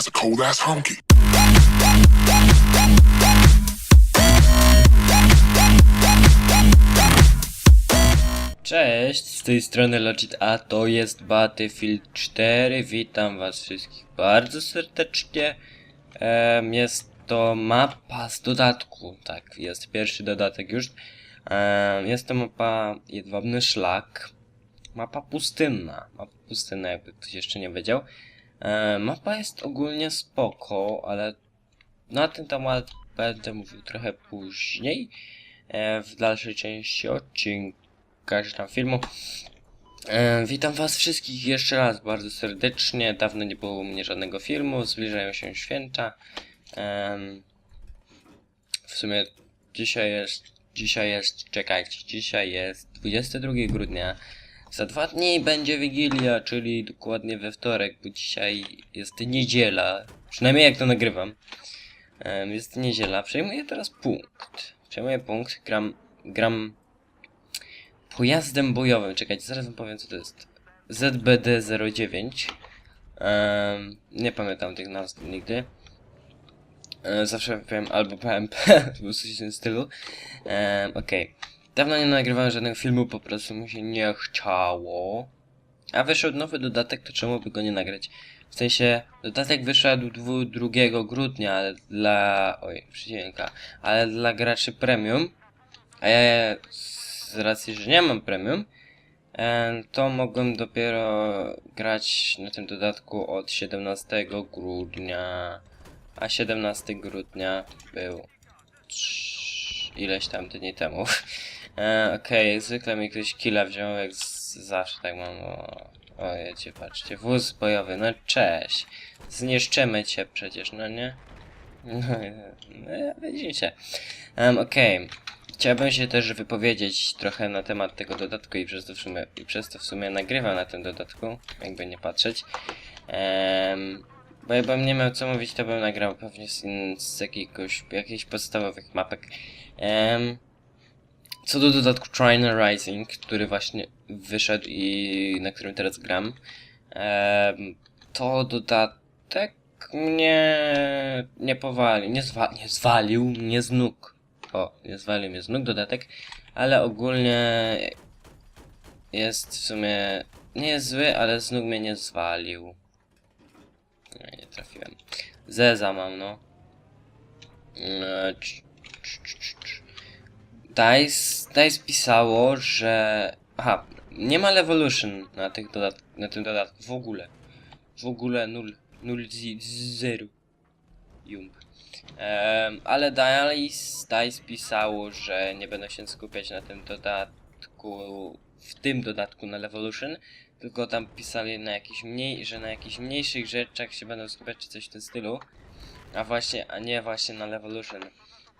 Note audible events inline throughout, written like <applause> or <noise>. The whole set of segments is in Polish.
A cold ass honky. Cześć, z tej strony Logit, a to jest Battlefield 4. Witam was wszystkich bardzo serdecznie. Em, jest to mapa z dodatku, tak, jest pierwszy dodatek już. Em, jest to mapa Jedwabny Szlak. Mapa pustynna, mapa pustynna jakby ktoś jeszcze nie wiedział. Em, mapa jest ogólnie spoko, ale na ten temat będę mówił trochę później. e, W dalszej części odcinka czy tam filmu. E, witam was wszystkich jeszcze raz bardzo serdecznie. Dawno nie było u mnie żadnego filmu. Zbliżają się święta. W sumie dzisiaj jest, dzisiaj jest, czekajcie, dzisiaj jest 22 grudnia. Za dwa dni będzie Wigilia, czyli dokładnie we wtorek, bo dzisiaj jest niedziela. Przynajmniej jak to nagrywam. Jest niedziela. Przejmuję teraz punkt. Przejmuję punkt. Gram, gram pojazdem bojowym. Czekajcie, zaraz wam powiem co to jest. ZBD-09. Em, nie pamiętam tych nazw nigdy. E, zawsze powiem albo PMP, albo coś w tym stylu. Em, Okej. Dawno nie nagrywałem żadnego filmu, po prostu mi się nie chciało. A wyszedł nowy dodatek, to czemu by go nie nagrać? W sensie, dodatek wyszedł dwu- 2 grudnia, ale dla... Oj, przycienka. Ale dla graczy premium. A ja z racji, że nie mam premium, em, to mogłem dopiero grać na tym dodatku od 17 grudnia. A 17 grudnia był ileś tam dni temu. <laughs> E, Okej, jak zwykle mi ktoś killa wziął, jak zawsze tak mam. O, o jecie, patrzcie, wóz bojowy, no cześć. Zniszczymy cię przecież, no nie? No, no widzicie. Um, Okej. Chciałbym się też wypowiedzieć trochę na temat tego dodatku i przez to w sumie, i przez to w sumie nagrywam na tym dodatku, jakby nie patrzeć. Em, bo jakbym nie miał co mówić, to bym nagrał pewnie z, z jakiegoś, jakichś podstawowych mapek. Em, co do dodatku Trainer Rising, który właśnie wyszedł i na którym teraz gram, to dodatek mnie nie powalił, nie, zwa, nie zwalił mnie z nóg. O, nie zwalił mnie z nóg dodatek, ale ogólnie jest w sumie nie zły, ale z nóg mnie nie zwalił. Nie, nie trafiłem. Zeza mam, no. Cz. Dice, Dice pisało, że... Aha, nie ma Levolution na, tych dodat na tym dodatku w ogóle. W ogóle 0. 0 0. Jump. Em, ale Dice, Dice pisało, że nie będą się skupiać na tym dodatku, w tym dodatku na Levolution, tylko tam pisali na jakiś mniej, że na jakichś mniejszych rzeczach się będą skupiać czy coś w tym stylu, a właśnie, a nie właśnie na Levolution.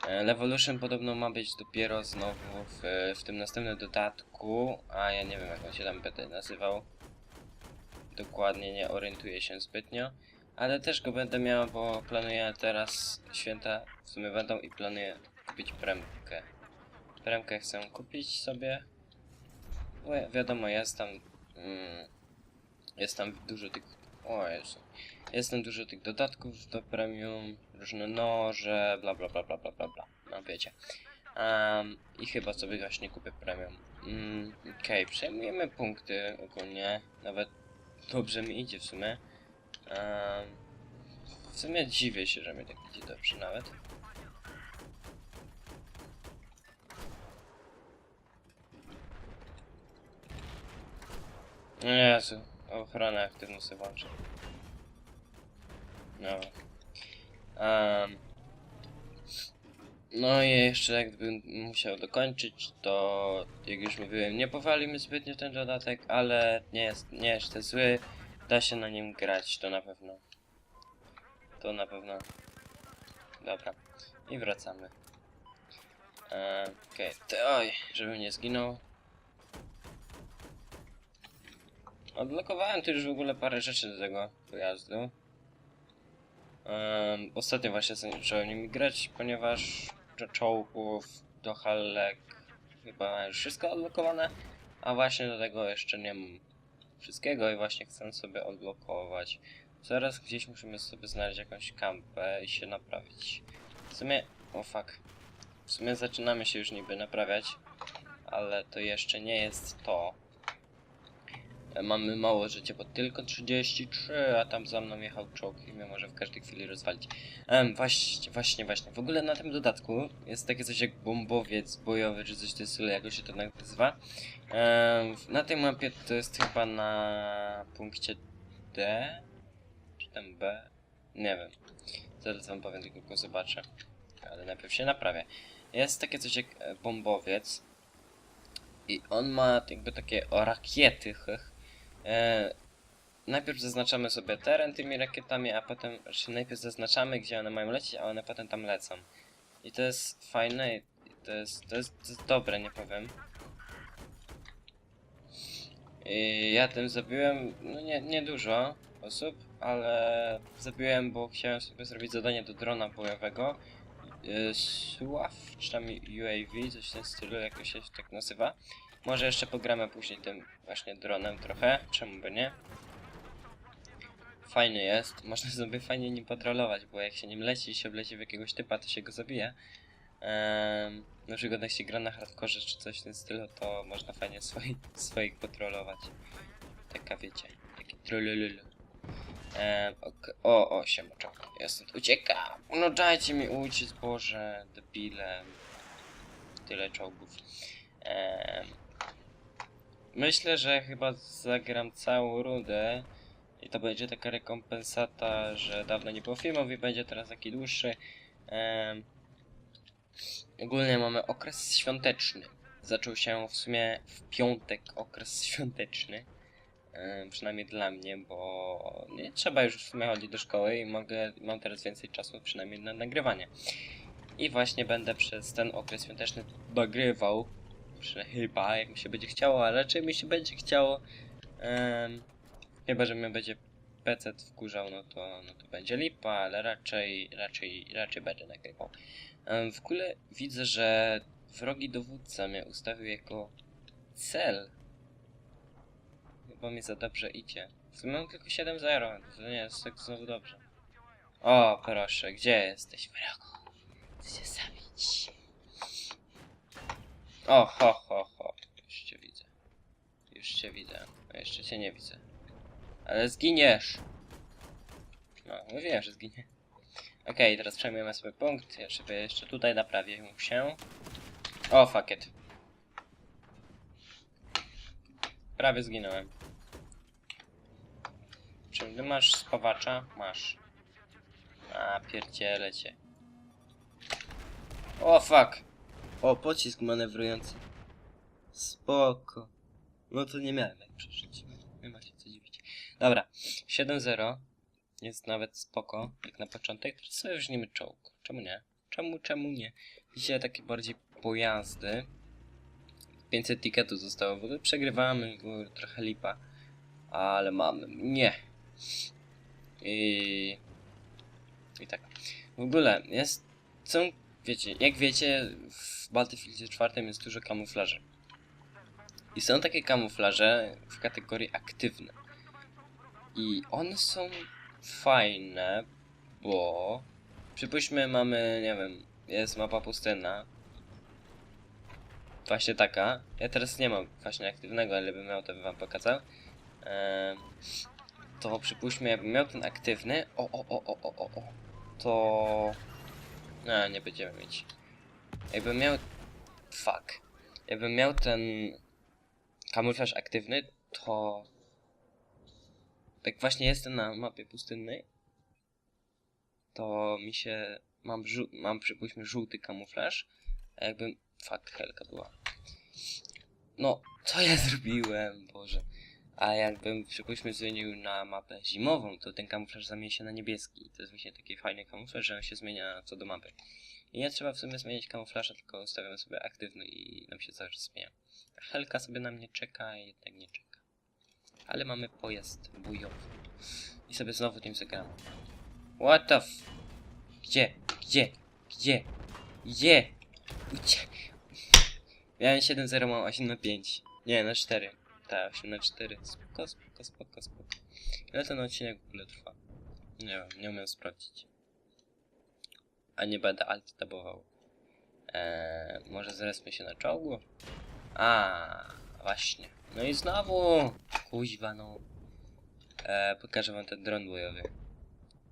E, Levolution podobno ma być dopiero znowu w, w tym następnym dodatku, a ja nie wiem jak on się tam będzie nazywał. Dokładnie nie orientuję się zbytnio. Ale też go będę miał, bo planuję teraz święta w sumie będą i planuję kupić premkę. Premkę chcę kupić sobie. Bo wiadomo, jest tam. Mm, jest tam dużo tych. O Jezu. Dużo tych dodatków do premium, różne noże, bla bla bla bla bla bla bla. No wiecie. Em, I chyba sobie właśnie kupię premium. Mm, Okej, przejmujemy punkty ogólnie. Nawet dobrze mi idzie w sumie. Em, w sumie dziwię się, że mi tak idzie dobrze nawet. Jezu, ochronę aktywną sobie włączę. No. Em, no i jeszcze jakbym musiał dokończyć, to jak już mówiłem, nie powali mnie zbytnio ten dodatek, ale nie jest, nie jest to zły. Da się na nim grać, to na pewno. To na pewno. Dobra. I wracamy. Okej, okay. oj, żebym nie zginął. Odblokowałem tu już w ogóle parę rzeczy do tego pojazdu. Em, ostatnio właśnie zacząłem nimi grać, ponieważ do czołgów, do halek chyba już wszystko odblokowane, a właśnie do tego jeszcze nie mam wszystkiego i właśnie chcę sobie odblokować Zaraz gdzieś musimy sobie znaleźć jakąś kampę i się naprawić. W sumie... O fuck. W sumie zaczynamy się już niby naprawiać, ale to jeszcze nie jest to. E, Mamy mało życia, bo tylko 33, a tam za mną jechał czołg i mnie może w każdej chwili rozwalić. Właśnie, właśnie, właśnie. W ogóle na tym dodatku jest takie coś jak bombowiec bojowy, czy coś w tym jak się to nazywa. Na tej mapie to jest chyba na punkcie D, czy tam B? Nie wiem. Zaraz wam powiem, tylko zobaczę. Ale najpierw się naprawię. Jest takie coś jak e, bombowiec. I on ma jakby takie o rakiety. E, najpierw zaznaczamy sobie teren tymi rakietami, a potem, znaczy najpierw zaznaczamy, gdzie one mają lecieć, a one potem tam lecą. I to jest fajne i to jest, to jest, to jest dobre, nie powiem. I ja tym zabiłem, no nie, nie dużo osób, ale zabiłem, bo chciałem sobie zrobić zadanie do drona bojowego. Yy, SUAV, czy tam UAV, coś w tym stylu, jak to się tak nazywa. Może jeszcze pogramy później tym właśnie dronem trochę, czemu by nie? Fajny jest, <laughs> można sobie fajnie nim patrolować, bo jak się nim leci i się wleci w jakiegoś typa, to się go zabije. Ehm, na przykład jak się gra na hardkorze czy coś w tym stylu, to można fajnie swoich, <laughs> swoich patrolować. Taka wiecie, taki trulululu. Ehm, o, o, siemaczok, ja stąd uciekam. No dajcie mi uciec, Boże, debile. Tyle czołgów. Ehm, myślę, że chyba zagram całą rundę i to będzie taka rekompensata, że dawno nie było filmów i będzie teraz taki dłuższy. Em, ogólnie mamy okres świąteczny. Zaczął się w sumie w piątek okres <laughs> świąteczny. Em, przynajmniej dla mnie, bo nie trzeba już w sumie chodzić do szkoły i mogę, mam teraz więcej czasu przynajmniej na nagrywanie. I właśnie będę przez ten okres świąteczny nagrywał. Chyba, jak mi się będzie chciało, a raczej mi się będzie chciało. Em, Chyba, że mnie będzie PC wkurzał, no to, no to będzie lipa, ale raczej, raczej, raczej będę nagrywał. Em, W ogóle widzę, że wrogi dowódca mnie ustawił jako cel. Chyba mi za dobrze idzie. W sumie mam tylko 7-0, to nie jest tak znowu dobrze. O, proszę, gdzie jesteś, wrogu? Chcę cię zabić. O, ho, ho, ho. Już cię widzę. Już cię widzę. A jeszcze cię nie widzę. Ale zginiesz! No, mówiłem, że zginie. Okej, teraz przejmujemy sobie punkt. Ja sobie jeszcze tutaj naprawię się. O, fuck it. Prawie zginąłem. Czy ty masz spawacza? Masz. A, pierdzielę cię. O, fuck! O, pocisk manewrujący. Spoko. No to nie miałem jak przeżyć. Nie ma się co dziwić. Dobra, 7-0. Jest nawet spoko, jak na początek. Teraz sobie weźmiemy czołg. Czemu nie? Czemu, czemu nie? Dzisiaj takie bardziej pojazdy. 500 tiketów zostało. W ogóle przegrywamy, trochę lipa. Ale mamy. Nie. I... I tak. W ogóle jest... Są... Wiecie, jak wiecie, w Battlefieldzie 4 jest dużo kamuflaży. I są takie kamuflaże w kategorii aktywne. I one są fajne, bo przypuśćmy mamy, nie wiem, jest mapa pustynna. Właśnie taka. Ja teraz nie mam właśnie aktywnego, ale bym miał, to bym wam pokazał. Ehm, to przypuśćmy, jakbym miał ten aktywny. O, o, o, o, o, o. To. No, nie będziemy mieć. Jakbym miał. Fuck. Jakbym miał ten kamuflaż aktywny, to tak właśnie jestem na mapie pustynnej, to mi się mam, żół- mam przypuśćmy żółty kamuflaż, a jakbym fuck helka była. No, co ja <laughs> zrobiłem, Boże. A jakbym przypuśćmy zmienił na mapę zimową, to ten kamuflaż zamieni się na niebieski. I to jest właśnie taki fajny kamuflaż, że on się zmienia co do mapy. I nie trzeba w sumie zmieniać kamuflaża, tylko ustawiamy sobie aktywny i nam się cały czas zmienia. Helka sobie na mnie czeka, a jednak nie czeka. Ale mamy pojazd bojowy. I sobie znowu tym zagramy. What the f... Gdzie? Gdzie? Gdzie? Gdzie? Gdzie? Miałem 7-0, mam 8 na 5. Nie, na 4. Tak, 8 na 4. Spoko, spoko, spoko, spoko. Ile ten odcinek w ogóle trwa? Nie wiem, nie umiem sprawdzić. A nie będę alt tabował. Eee, może zresztą się na czołgu? A, właśnie. No i znowu! Kuźwa, no. Eee, pokażę wam ten dron bojowy.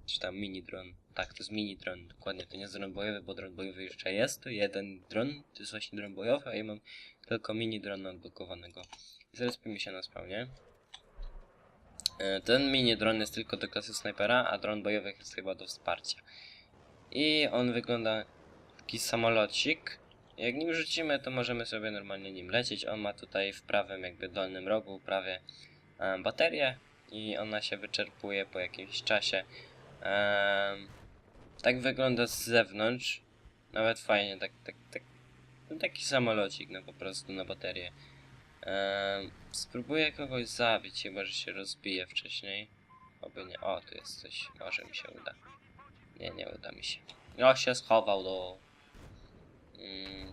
Czy tam mini dron. Tak, to jest mini dron. Dokładnie, to nie jest dron bojowy, bo dron bojowy jeszcze jest. To jeden dron, to jest właśnie dron bojowy, a ja mam tylko mini drona odblokowanego. Mi się na spawnie. E, Ten mini dron jest tylko do klasy snajpera, a dron bojowy jest chyba do wsparcia. I on wygląda taki samolocik. Jak nim rzucimy, to możemy sobie normalnie nim lecieć. On ma tutaj w prawym jakby dolnym rogu prawie e, baterię i ona się wyczerpuje po jakimś czasie. Em, tak wygląda z zewnątrz. Nawet fajnie, tak, tak, tak. No taki samolocik, no po prostu na baterię. Spróbuję kogoś zabić, chyba że się rozbije wcześniej. Oby nie. O, tu jest coś. Może mi się uda. Nie, nie uda mi się. Ja się schował do. Mm.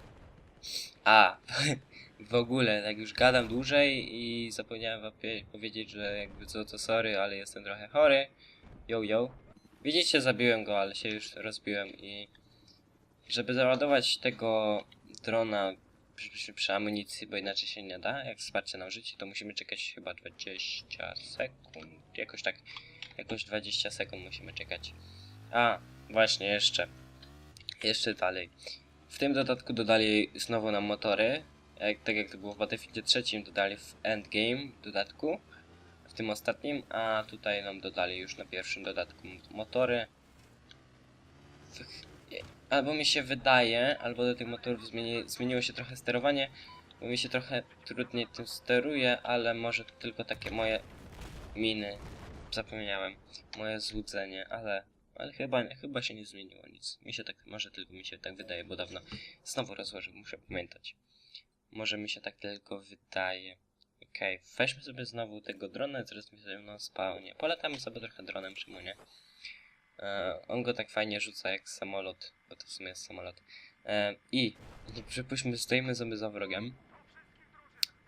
A, <laughs> w ogóle, tak już gadam dłużej i zapomniałem wam powiedzieć, że jakby co to sorry, ale jestem trochę chory. Yo, yo. Widzicie, zabiłem go, ale się już rozbiłem i żeby załadować tego drona przy, przy, amunicji, bo inaczej się nie da, jak wsparcie na użycie, to musimy czekać chyba 20 sekund, jakoś tak, jakoś 20 sekund musimy czekać. A, właśnie, jeszcze, jeszcze dalej. W tym dodatku dodali znowu nam motory, jak, tak jak to było w Battlefieldzie trzecim, dodali w Endgame dodatku, w tym ostatnim, a tutaj nam dodali już na pierwszym dodatku motory. Albo mi się wydaje, albo do tych motorów zmieni, zmieniło się trochę sterowanie, bo mi się trochę trudniej tym steruje, ale może tylko takie moje miny. Zapomniałem. Moje złudzenie, ale, ale chyba, chyba się nie zmieniło nic. Mi się tak, może tylko mi się tak wydaje, bo dawno znowu rozłożył, muszę pamiętać. Może mi się tak tylko wydaje. Okej, weźmy sobie znowu tego drona, zaraz mi sobie na spawnie. Polatamy sobie trochę dronem, czemu nie? E, on go tak fajnie rzuca jak samolot, bo to w sumie jest samolot. E, I przypuśćmy, stoimy sobie za wrogiem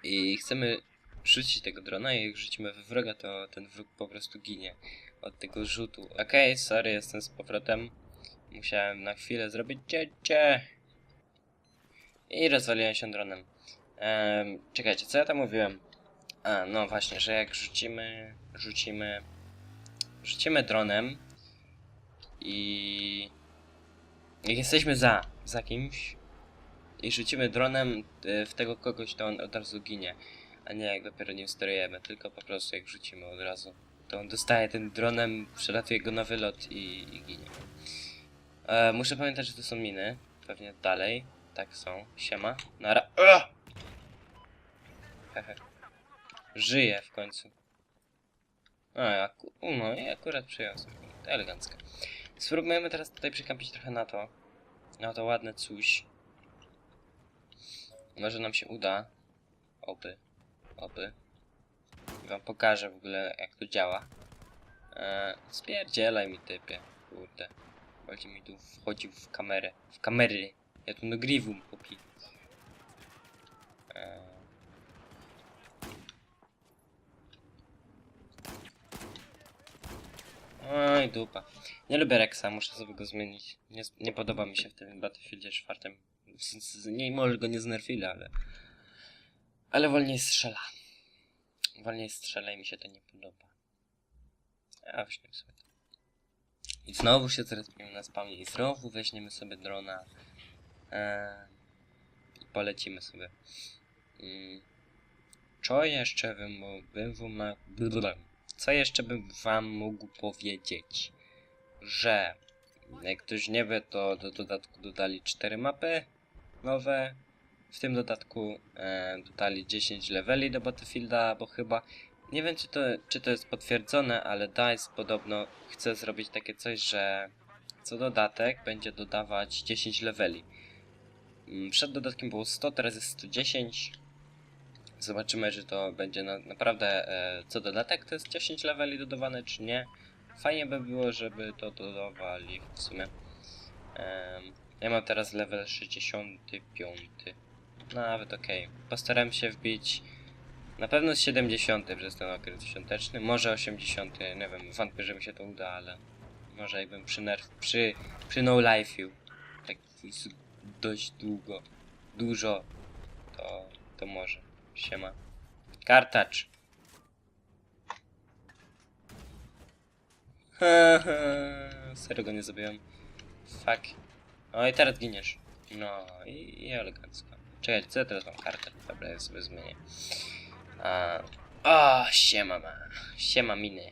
i chcemy rzucić tego drona i jak rzucimy we wroga, to ten wróg po prostu ginie od tego rzutu. Okej, sorry, jestem z powrotem. Musiałem na chwilę zrobić cięcie. I rozwaliłem się dronem. Em, czekajcie, co ja tam mówiłem? A, no właśnie, że jak rzucimy, rzucimy, rzucimy dronem i jak jesteśmy za, za kimś i rzucimy dronem e, w tego kogoś, to on od razu ginie, a nie jak dopiero nim sterujemy, tylko po prostu jak rzucimy od razu, to on dostaje tym dronem, przelatuje go na wylot i, i ginie. E, muszę pamiętać, że to są miny, pewnie dalej, tak są, siema, nara! Hehe. Żyje w końcu. A, no i akurat przyjął sobie. To elegancko. Spróbujemy teraz tutaj przykampić trochę na to. Na to ładne coś. Może nam się uda. Oby. Oby. I wam pokażę w ogóle jak to działa. Eee, spierdzielaj mi typie. Kurde. Będzie mi tu wchodził w kamerę. W kamery. Ja tu nagrywam popi. Eee. Oj, dupa. Nie lubię Rexa, muszę sobie go zmienić. Nie, nie podoba mi się w tym Battlefieldzie czwartym. Nie, może go nie znerfili, ale... Ale wolniej strzela. Wolniej strzela i mi się to nie podoba. A weźmiemy sobie to. I znowu się zrespiemy na spawnie i znowu weźmiemy sobie drona. Eee, I polecimy sobie. Mm. Co jeszcze bym wam... Co jeszcze bym wam mógł powiedzieć? Że jak ktoś nie wie, to do dodatku dodali 4 mapy nowe. W tym dodatku e, dodali 10 leveli do Battlefielda, bo chyba nie wiem czy to, czy to jest potwierdzone, ale DICE podobno chce zrobić takie coś, że co dodatek będzie dodawać 10 leveli. Mm, Przed dodatkiem było 100, teraz jest 110. Zobaczymy, czy to będzie na, naprawdę e, co dodatek, to jest 10 leveli dodawane, czy nie. Fajnie by było, żeby to dodawali w sumie. Ja mam teraz level 65. Nawet okej. Postaram się wbić na pewno z 70 przez ten okres świąteczny, może 80, nie wiem, wątpię, że mi się to uda, ale Może jakbym przy nerf, przy, przy no life'u, tak dość długo, dużo, to, to może. Siema. Kartacz. <laughs> Serio go nie zabiłem. Fuck. O i teraz giniesz. No i, i elegancko. Czekaj, co ja teraz mam kartę? Dobra, ja sobie zmienię. A, o, siema ma. Siema miny. Yy,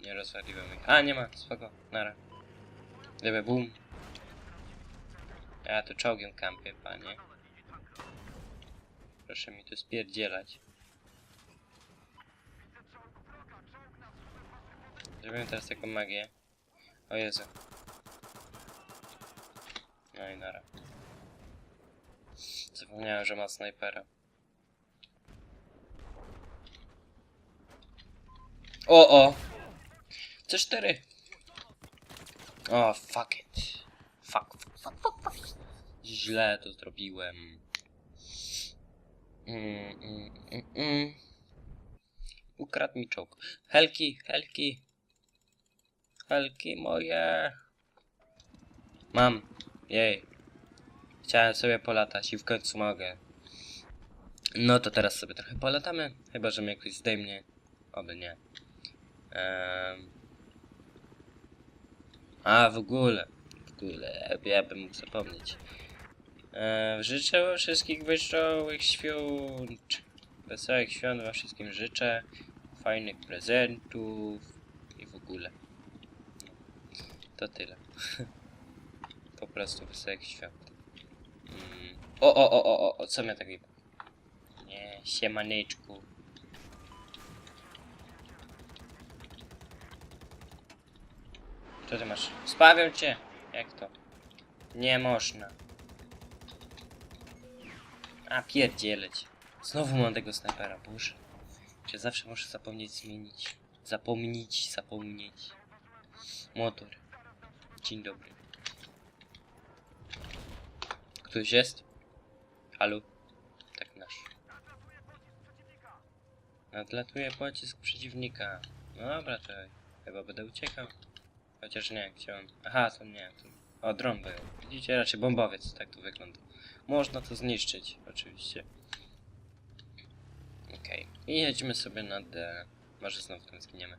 nie rozwaliłem ich. A, nie ma, spoko, nara. Dobra, boom. Ja tu czołgiem kampię, panie. Proszę mi tu spierdzielać. Zrobimy teraz taką magię. O Jezu. No i nara. Zapomniałem, że ma snajpera. O, o! C4! O, fuck it. Fuck, fuck, fuck, fuck. Źle to zrobiłem. Mm, mm, mm, mm. Ukradł mi czołg. Helki, helki. Helki moje. Mam. Jej. Chciałem sobie polatać i w końcu mogę. No to teraz sobie trochę polatamy. Chyba, że mnie jakoś zdejmie. Oby nie. Em. A, w ogóle. W ogóle. Ja bym mógł zapomnieć. E, życzę wszystkich wesołych świąt. Wesołych świąt wam wszystkim życzę. Fajnych prezentów. I w ogóle. To tyle. <laughs> po prostu wesołych świąt. Mm. O, o, o, o, o, o, co mnie tak wyba? Nie, siemaneczku. Co ty masz? Spawiam cię! Jak to? Nie można. A pierdzieleć. Znowu mam tego snajpera, boże. Czy zawsze muszę zapomnieć zmienić? Zapomnieć, zapomnieć. Motor. Dzień dobry. Ktoś jest? Halo? Tak nasz. Nadlatuje pocisk przeciwnika. No dobra, to chyba będę uciekał. Chociaż nie, chciałem. Aha, to nie, to. O, dron był. Widzicie, raczej bombowiec, tak to wygląda. Można to zniszczyć, oczywiście. Okej. I jedziemy sobie na D. Może znowu tam zginiemy.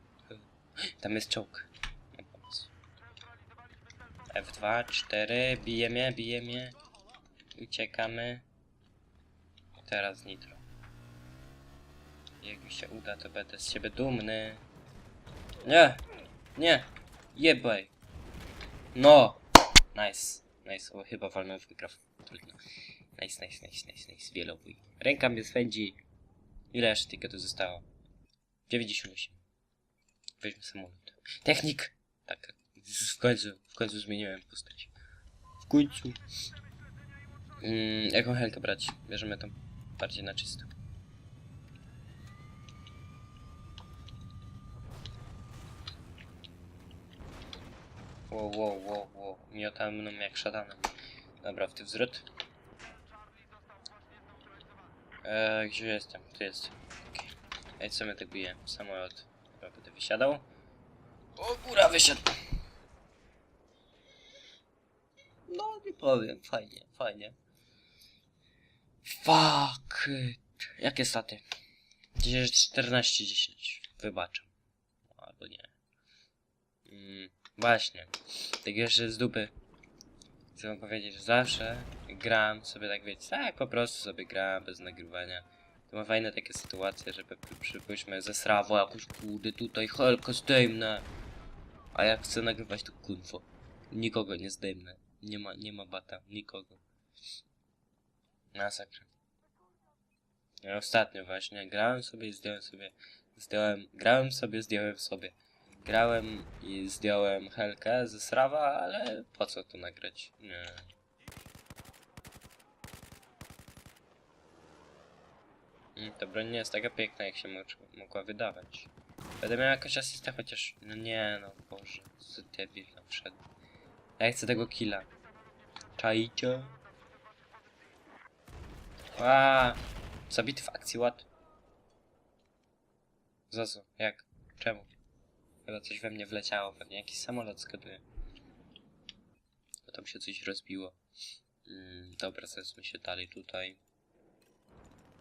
Tam jest czołg. Pomysł. F2, 4, bije mnie, bije mnie. Uciekamy. Teraz nitro. Jak mi się uda, to będę z siebie dumny. Nie! Nie! Jebaj! No! Nice. Nice. O, chyba walnąłem w mikrofon. Trudno. Nice, nice, nice, nice, nice. Wielobój. Ręka mnie swędzi. Ile jeszcze tylko tu zostało? 98. Weźmy samolot. Technik! Tak. W końcu, w końcu zmieniłem postać. W końcu. Mm, jaką helkę brać? Bierzemy tą bardziej na czysto. Wow, wow, wow, wow. Miota mną jak szatanem. Dobra, w ty wzrot. Eee, gdzie jestem? Tu jest. Okej. Ej, co mnie tak bije? Samolot. Chyba będę wysiadał. O, góra wysiadł! No, nie powiem. Fajnie, fajnie. Fuck. Jakie staty? 14, 10. Wybaczam. Albo nie. Mm, właśnie. Tak jeszcze z dupy. Chcę wam powiedzieć, że zawsze gram sobie tak wiecie, tak po prostu sobie gram bez nagrywania. To ma fajne takie sytuacje, żeby przy- przypuśćmy ze srawo jakoś kurde tutaj helkę zdejmnę. A jak chcę nagrywać to kurwo. Nikogo nie zdejmę. Nie ma, nie ma bata, nikogo. Masakra. Ja ostatnio właśnie grałem sobie i zdjąłem sobie. Zdjąłem, grałem sobie, zdjąłem sobie. Grałem i zdjąłem Helkę ze Srawa, ale po co to nagrać? Nie. Mm, Ta broń nie jest taka piękna, jak się mogła wydawać. Będę miał jakąś asystę, chociaż... No nie, no Boże, co debil nam wszedł. Ja chcę tego killa. Czajcie? A, Zabity w akcji, what? Za co? Jak? Czemu? Chyba coś we mnie wleciało, pewnie jakiś samolot skaduje. Bo tam się coś rozbiło. Mm, dobra, zeszmy się dalej tutaj.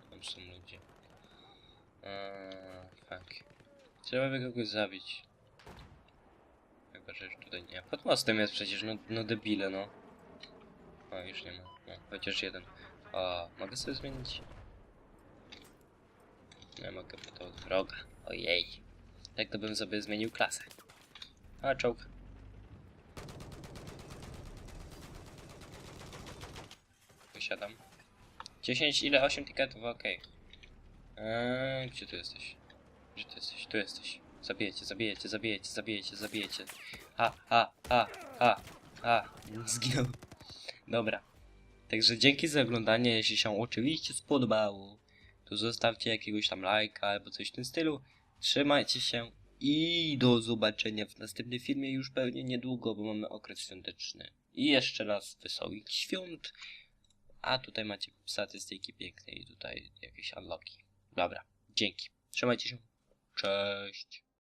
Tam są ludzie. Eee, fuck. Trzeba by kogoś zabić. Chyba, że już tutaj nie. Pod mostem jest przecież, no, no debile, no. O, już nie ma. No, chociaż jeden. O, mogę sobie zmienić? Nie mogę, bo to od. Ojej. Tak to bym sobie zmienił klasę. A, czołg. Wysiadam. 10, ile? 8 tiketów, okej. Eee, gdzie tu jesteś? Gdzie ty jesteś? Tu jesteś. Zabijecie, zabijecie, zabijecie, zabijecie, zabijecie. Ha, ha, ha, ha, ha. <laughs> Zginął. Dobra. Także dzięki za oglądanie. Jeśli się oczywiście spodobało, to zostawcie jakiegoś tam lajka albo coś w tym stylu. Trzymajcie się i do zobaczenia w następnym filmie już pewnie niedługo, bo mamy okres świąteczny. I jeszcze raz wesołych świąt. A tutaj macie statystyki piękne i tutaj jakieś unlocki. Dobra, dzięki. Trzymajcie się. Cześć.